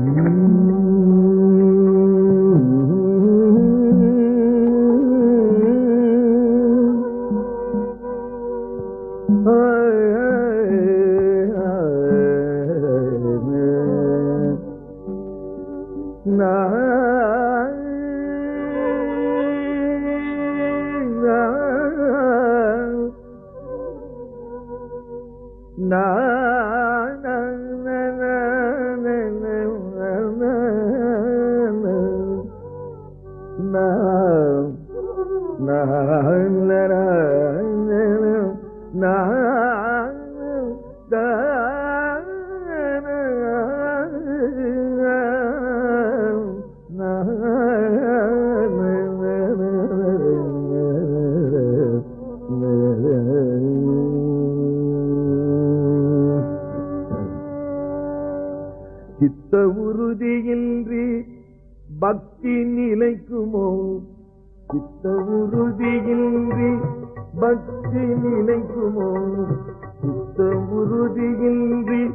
哎哎哎哎哎！难难难！சித்த உறுதியின்றி பக்தி நிலைக்குமோ சித்த உறுதியின்றி பக்தி நினைக்குமோ? சித்த உறுதியின்றி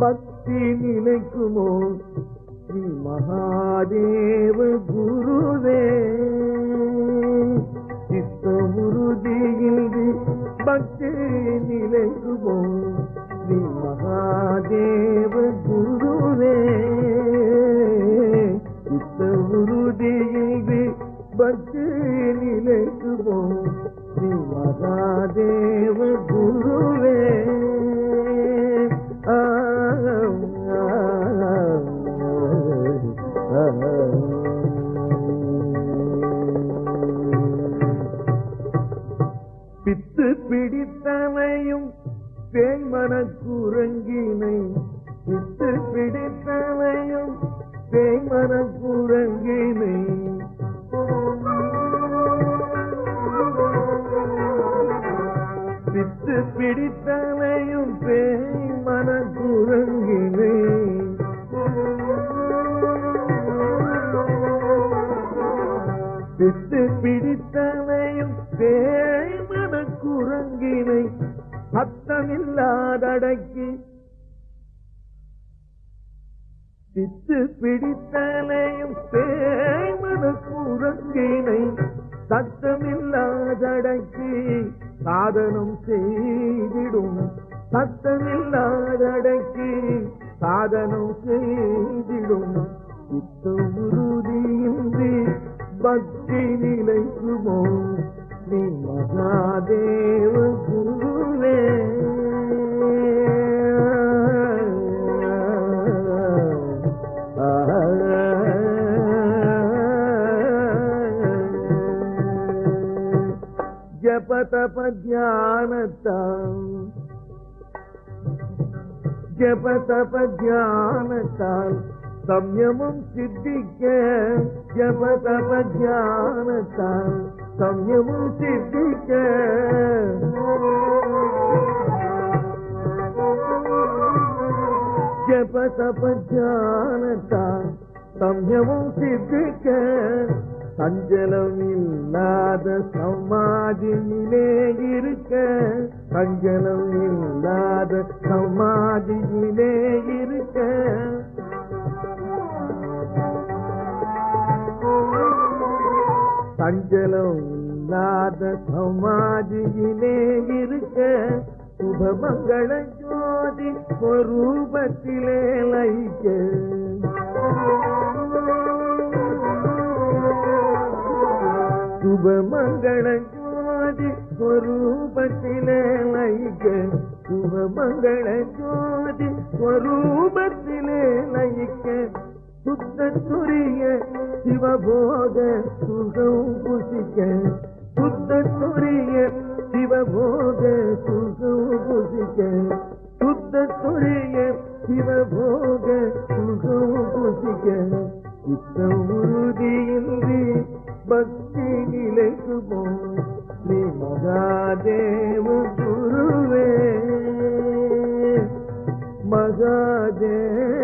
பக்தி நினைக்குமோ? ஸ்ரீ மகாதேவ குருவே சித்த உறுதியின்றி பக்தி நினைக்குமோ? ஸ்ரீ மகாதேவ குருவே. பிடித்தனையும் தேன்மன குரங்கினை விட்டு பிடித்தனையும் தேன்மன குரங்கினை பித்து பிடித்தனையும் தேன்மன குரங்கினை பித்து பிடித்தனையும் தேய்மன குரங்கினை சத்தமில்லாதடக்கி சித்து பிடித்தனையும் தேய்மன குரங்கினை சத்தமில்லாதடக்கி சாதனம் செய்திடும். சத்தமில்லாதடக்கி சாதனம் செய்திடும். சித்து ஜபதப தியானத்தாம் ஜபதப தியானத்தால் சம்யமும் சித்திக்க ஜபதப தியானத்தால் சம்யமும் சித்திக்க ஜபதப தியானத்தால் சம்யமும் சித்திக்க சஞ்சலமில்லாத சமாதியிலே இருக்க. சஞ்சலம் இல்லாத சமாதியிலே இருக்க. சஞ்சலம் இல்லாத சமாதியிலே இருக்க. சுபமங்கள ஜோதி ஸ்வரூபத்திலே லைக்க சுபமங்கள ஜோதி ஸ்வரூபத்திலே லைக்க சுபமங்கள ஜோதி ஸ்வரூபத்திலே லைக்க சுத்தத்துரிய சிவபோக சுகம் புசிக்க. சுத்தத்துரிய சிவபோக சுகம் புசிக்க. சுத்தத்துரிய சிவபோக சுகம் புசிக்க. சுத்த உறுதியின்றி பக்தி நிலைக்குமோ? நீ மகாதேவ குருவே. மகாதேவ